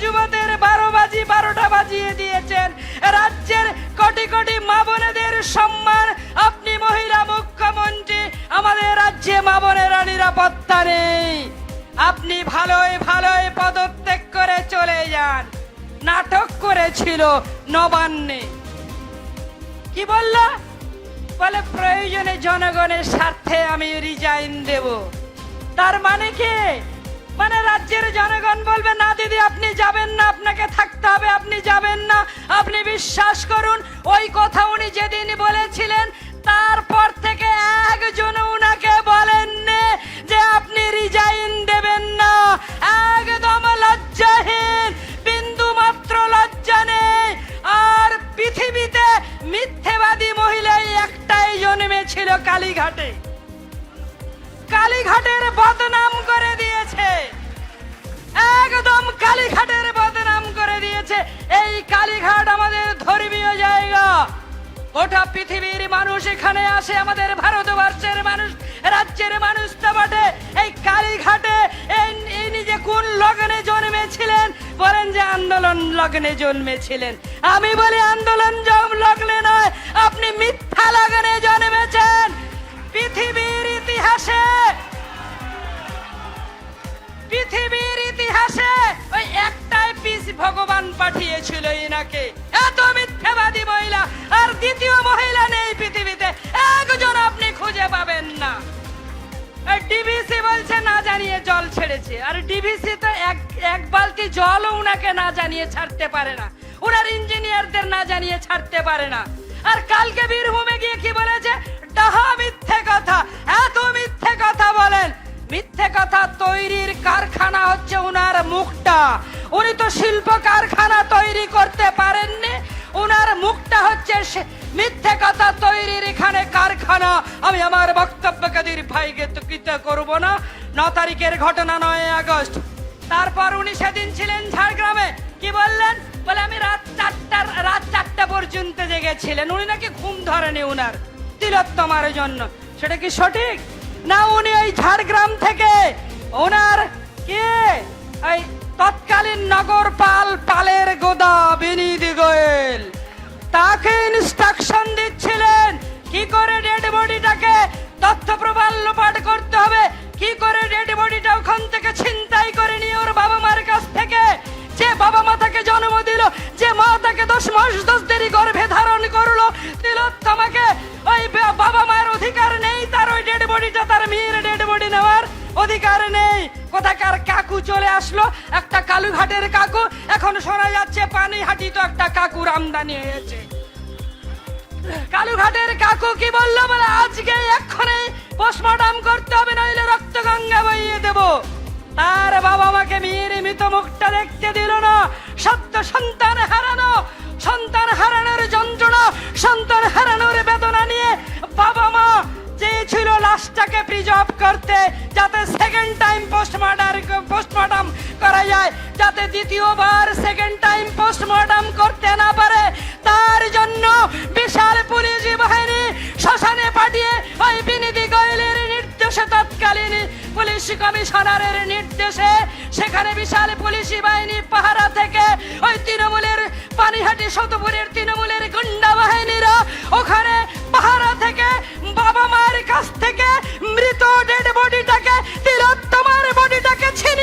যুবদের বারো বাজি, বারোটা বাজিয়ে দিয়েছেন। রাজ্যের কোটি কোটি মা বোনেদের সম্মান। আপনি মহিলা মুখ্যমন্ত্রী, আমাদের রাজ্যে মা বোনেরা নিরাপত্তা নেই। আপনি ভালোই ভালোই পদত্যাগ করে চলে যান। নাটক করেছিল নবান্নে। কি বলল? বলে, প্রয়োজনে জনগণের স্বার্থে আমি রিজাইন দেব। তার মানে কি? মানে রাজ্যের জনগণ বলবে, না দিদি, আপনি যাবেন না, আপনাকে থাকতে হবে, আপনি যাবেন না। আপনি বিশ্বাস করুন, ওই কথা উনি যেদিন বলেছিলেন তারপর পৃথিবীর মানুষ এখানে আসে, আমাদের ভারতবর্ষের মানুষ, রাজ্যের মানুষ তো বটে। এই কালীঘাটে এই নিজে কোন লগ্নে জন্মেছিলেন? বলেন যে আন্দোলন লগ্নে জন্মেছিলেন। আমি বলি আন্দোলন জম লগ্নে নয়, আপনি মিথ্যা লগ্নে জন্মেছেন। পৃথিবীর ইতিহাসে পৃথিবীর ইতিহাসে ওই একটাই পিস ভগবান পাঠিয়েছিল ইনাকে। এত মহিলা, আর দ্বিতীয় মহিলা নেই পৃথিবীতে। একজন আপনি খুঁজে পাবেন না। ডিভিসি বলছে, না জানিয়ে জল ছেড়েছে। আর ডিভিসি তো এক এক বালতি জলও উনাকে না জানিয়ে ছাড়তে পারে না। উনার ইঞ্জিনিয়ারদের না জানিয়ে ছাড়তে পারে না। আর কালকে বীরভূমে গিয়ে কি বলেছে? ডাহা মিথ্যে কথা, এত মিথ্যে কথা বলেন। মিথ্যে কথা তৈরির কারখানা হচ্ছে উনার মুখটা। উনি তো শিল্প কারখানা তৈরি করতে পারেননি উনার মুখটা হচ্ছে মিথ্যে কথা তৈরির এখানে কারখানা। আমি আমার বক্তব্য বক্তব্যকে দীর্ঘায়িত কৃত করব না। ন তারিখের ঘটনা নয় আগস্ট। তারপর উনি সেদিন ছিলেন ঝাড়গ্রামে। কি বললেন? বলে, আমি রাত চারটার, রাত চারটা পর্যন্ত জেগেছিলেন। উনি নাকি ঘুম ধরেনি উনার তিলোত্তমার জন্য। সেটা কি সঠিক? না, উনি ওই ঝাড়গ্রাম থেকে ওনার কে? এই তৎকালীন নগর পাল পালের গোদা বিনীত গোয়েল। তাকে ইনস্ট্রাকশন দিচ্ছিলেন, কি করে ডেড বডিটাকে তথ্য প্রমাণ লোপাট করতে হবে, কি করে ডেড বডিটা ওখান থেকে ছিনতাই করে নিয়ে ওর বাবা মার কাছ থেকে? যে বাবা মা তাকে জন্ম দিল, যে মা তাকে দশ মাস দশ দেরি গর্ভে ধারণ করল তিলোত্তমাকে ওই বাবা মায়ের অধিকার নেই, তার ওই ডেড বডিটা তার মেয়ের ডেড বডি নেওয়ার অধিকার নেই। কাকু এখন শোনা যাচ্ছে, পানিহাটি তো একটা কাকুর আমদানি হয়েছে। কালুঘাটের কাকু কি বলল বলে, আজকে এক্ষণে পোস্টমর্টম করতে হবে, নইলে রক্ত গঙ্গা বইয়ে দেব। তার বাবা মাকে মেয়ের মৃত মুখটা দেখতে দিল না, সত্য সন্তান হারানো করা যায়, যাতে দ্বিতীয়বার সেকেন্ড টাইম পোস্টমর্টম করতে না পারে। তার জন্য বিশাল পুলিশ বাহিনী শ্মশানে পাঠিয়ে ওই বিনীতি গোয়েলের নির্দেশে তৎকালীন পুলিশ কমিশনারের নির্দেশে সেখানে বিশাল পুলিশি বাহিনী পাহারা থেকে ওই তৃণমূলের পানিহাটি শতপুরের তৃণমূলের গুন্ডা বাহিনীরা ওখানে পাহারা থেকে বাবা মায়ের কাছ থেকে মৃত ডেড বডিটাকে তিলোত্তমার বডিটাকে ছিনিয়ে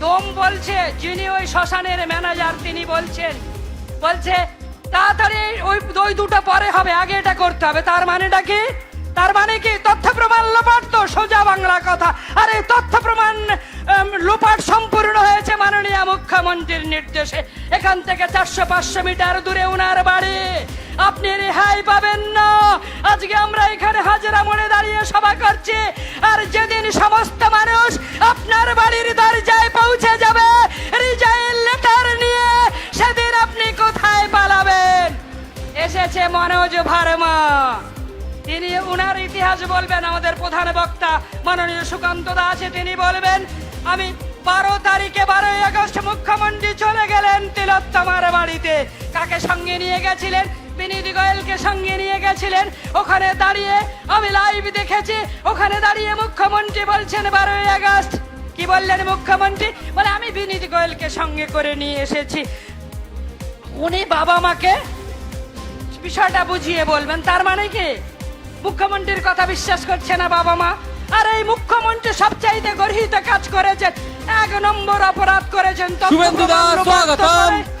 দম বলছে, যিনি ওই শ্মশানের ম্যানেজার, তিনি বলছেন, বলছে, তাড়াতাড়ি ওই ওই দুটো পরে হবে, আগে এটা করতে হবে। তার মানেটা কি? তার মানে কি? তথ্য প্রমাণ লোপাট তো সোজা বাংলা কথা। আরে, তথ্য মুখ্যমন্ত্রীর নির্দেশে এখান থেকে চারশো পাঁচশো মিটার দূরে উনার বাড়ি। আপনি রেহাই পাবেন না। আজকে আমরা এখানে হাজরা মোড়ে দাঁড়িয়ে সভা করছি। আর যেদিন সমস্ত মানুষ আপনার বাড়ির দরজায় পৌঁছে যাবে, রিজাইন লেটার নিয়ে সেদিন আপনি কোথায় পালাবেন? এসেছে মনোজ ভার্মা। তিনি উনার ইতিহাস বলবেন, আমাদের প্রধান বক্তা মাননীয় সুকান্ত দাস, তিনি বলবেন, আমি বারো তারিখে বারোই আগস্ট মুখ্যমন্ত্রী চলে গেলেন তিলোত্তমার বাড়িতে। কাকে সঙ্গে নিয়ে গেছিলেন? বিনীতি গোয়েলকে সঙ্গে নিয়ে গেছিলেন। ওখানে দাঁড়িয়ে আমি লাইভ দেখেছি। ওখানে দাঁড়িয়ে মুখ্যমন্ত্রী বলছেন, বারোই আগস্ট। কি বললেন মুখ্যমন্ত্রী? বলে, আমি বিনীত গোয়েলকে সঙ্গে করে নিয়ে এসেছি। উনি বাবা মাকে বিষয়টা বুঝিয়ে বলবেন, তার মানে কি? মুখ্যমন্ত্রীর কথা বিশ্বাস করছে না বাবা মা? আর এই মুখ্যমন্ত্রী সবচাইতে গর্হিত কাজ করেছেন। এক নম্বর অপরাধ করেছেন তথ্য শুভেন্দু দা, প্রমাণ রূপান্তর স্বাগতম। করে।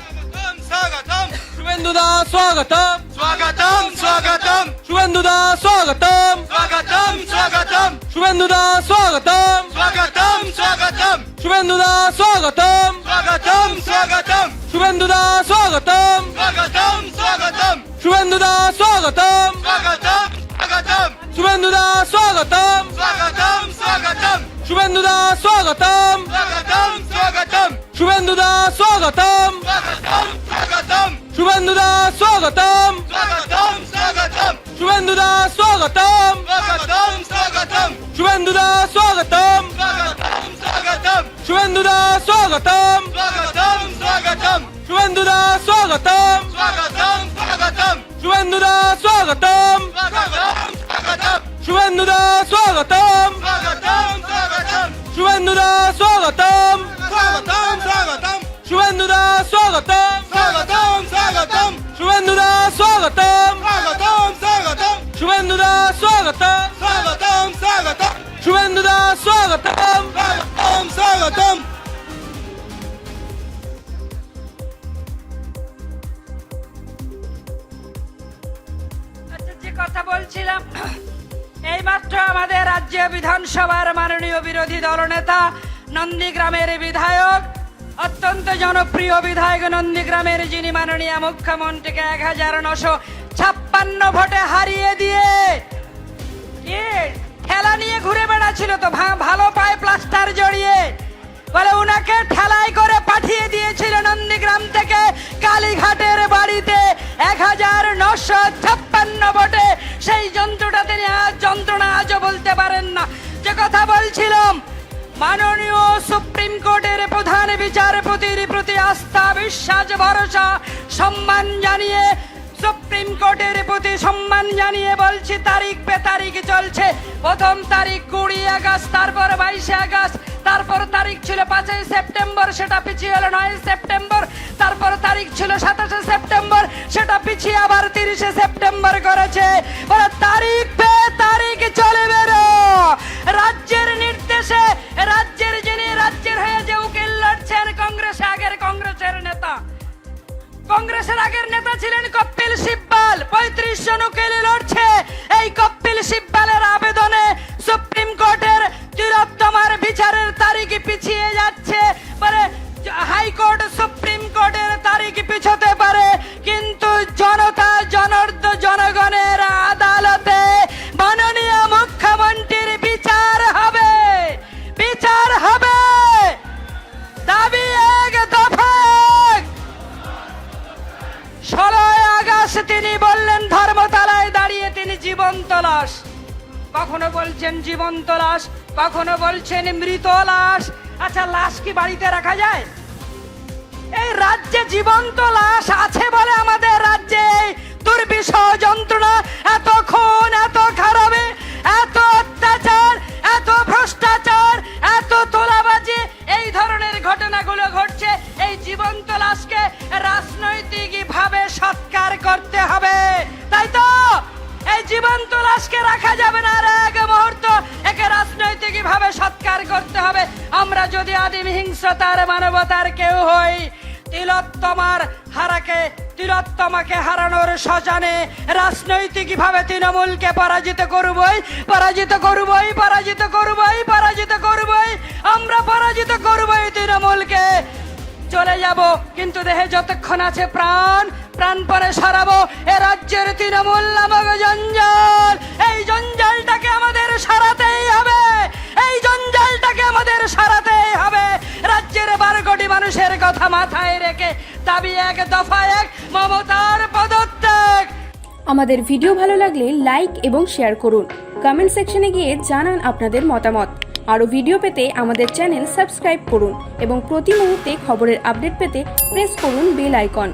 স্বাগতম শুভেন্দুদা স্বাগতম। স্বাগতম স্বাগতম। শুভেন্দুদা স্বাগতম। স্বাগতম স্বাগতম। শুভেন্দুদা স্বাগতম। স্বাগতম স্বাগতম। শুভেন্দুদা স্বাগতম। স্বাগতম স্বাগতম। শুভেন্দুদা স্বাগতম। স্বাগতম স্বাগতম। শুভেন্দুদা স্বাগতম। স্বাগতম স্বাগতম। শুভেন্দুদা স্বাগতম। স্বাগতম স্বাগতম। শুভেন্দুদা স্বাগতম স্বাগতম। স্বাগতম শুভেন্দুদা স্বাগতম স্বাগতম স্বাগতম শুভেন্দুদা স্বাগতম স্বাগতম স্বাগতম শুভেন্দুদা স্বাগতম স্বাগতম স্বাগতম শুভেন্দুদা স্বাগতম স্বাগতম স্বাগতম শুভেন্দুদা স্বাগতম স্বাগতম স্বাগতম শুভেন্দুদা স্বাগতম স্বাগতম স্বাগতম শুভেন্দুদা স্বাগতম স্বাগতম স্বাগতম শুভেন্দুদা স্বাগতম স্বাগতম স্বাগতম শুভেন্দুদা শুভেন্দুদা স্বাগতম। স্বাগতম স্বাগতম। শুভেন্দুদা স্বাগতম। স্বাগতম স্বাগতম। শুভেন্দুদা স্বাগতম। স্বাগতম স্বাগতম। শুভেন্দুদা স্বাগতম। স্বাগতম স্বাগতম। আচ্ছা কথা বলছিলাম এইমাত্র আমাদের রাজ্য বিধানসভার মাননীয় বিরোধী দলনেতা নন্দীগ্রামের বিধায়ক অত্যন্ত জনপ্রিয় বিধায়ক নন্দীগ্রামের যিনি মাননীয় মুখ্যমন্ত্রীকে এক হাজার নশো ছাপ্পান্ন ভোটে হারিয়ে দিয়ে ঠেলা নিয়ে ঘুরে বেড়াচ্ছিল তো ভালো পায়ে প্লাস্টার জড়িয়ে। বলে উনাকে ঠেলাই করে পাঠিয়ে দিয়েছিল নন্দীগ্রাম থেকে কালীঘাটের বাড়িতে এক হাজার নশো ছাপ্পান্ন ভোটে। সেই যন্ত্রটা তিনি আজ, যন্ত্রণা আজও বলতে পারেন না। যে কথা বলছিলাম, মাননীয় সুপ্রিম কোর্টের প্রধান বিচারপতির প্রতি আস্থা, বিশ্বাস, ভরসা, সম্মান জানিয়ে, সুপ্রিম কোর্টের প্রতি সম্মান জানিয়ে বলছি, তারিখ পে তারিখ চলছে। প্রথম তারিখ কুড়ি আগস্ট, তারপর বাইশে আগস্ট, তারপর তারিখ ছিল পাঁচই সেপ্টেম্বর, সেটা পিছিয়ে হলো নয় সেপ্টেম্বর, তারপর তারিখ ছিল সাতাশে সেপ্টেম্বর, সেটা পিছিয়ে আবার তিরিশে সেপ্টেম্বর করেছে। তারিখ কপিল সিব্বালের আবেদনে সুপ্রিম কোর্টের তিলোত্তমার বিচারের তারিখ পিছিয়ে কখনো বলছেন জীবন্ত লাশ, কখনো বলছেন মৃত লাশ। আচ্ছা লাশ কি বাড়িতে রাখা যায়? এই রাজ্যে জীবন্ত লাশ আছে বলে আমাদের রাজ্যে। দুর্বিষহ যন্ত্রণা এত খুন এত খারাপে, এত অত্যাচার, এত ভ্রষ্টাচার, এত তোলাবাজি, এই ধরনের ঘটনাগুলো ঘটছে। এই জীবন্ত লাশকে রাজনৈতিক ভাবে সৎকার করতে হবে। তাই তো? এই জীবন্ত লাশকে রাখা যাবে না রাজনৈতিক ভাবে সৎকার করতে হবে? আমরা যদি আদিম হিংস্রতার মানবতার কেউ হই, তিলোত্তমার হারাকে, তিলোত্তমাকে হারানোর শ্মশানে রাজনৈতিক ভাবে তৃণমূলকে পরাজিত করবই পরাজিত করবই পরাজিত করবই পরাজিত করবই। আমরা পরাজিত করবই তৃণমূলকে। চলে যাব, কিন্তু দেহে যতক্ষণ আছে প্রাণ প্রাণ পরে সারাবো। এ রাজ্যের তৃণমূল নামক জঞ্জাল, এই জঞ্জালটাকে আমাদের সারাতেই সারাতেই হবে। রাজ্যের বারো কোটি মানুষের কথা মাথায় রেখে দাবি এক, দফা এক, মমতার পদত্যাগ। আমাদের ভিডিও ভালো লাগলে লাইক এবং শেয়ার করুন। কমেন্ট সেকশনে গিয়ে জানান আপনাদের মতামত। আরও ভিডিও পেতে আমাদের চ্যানেল সাবস্ক্রাইব করুন এবং প্রতি মুহূর্তে খবরের আপডেট পেতে প্রেস করুন বেল আইকন।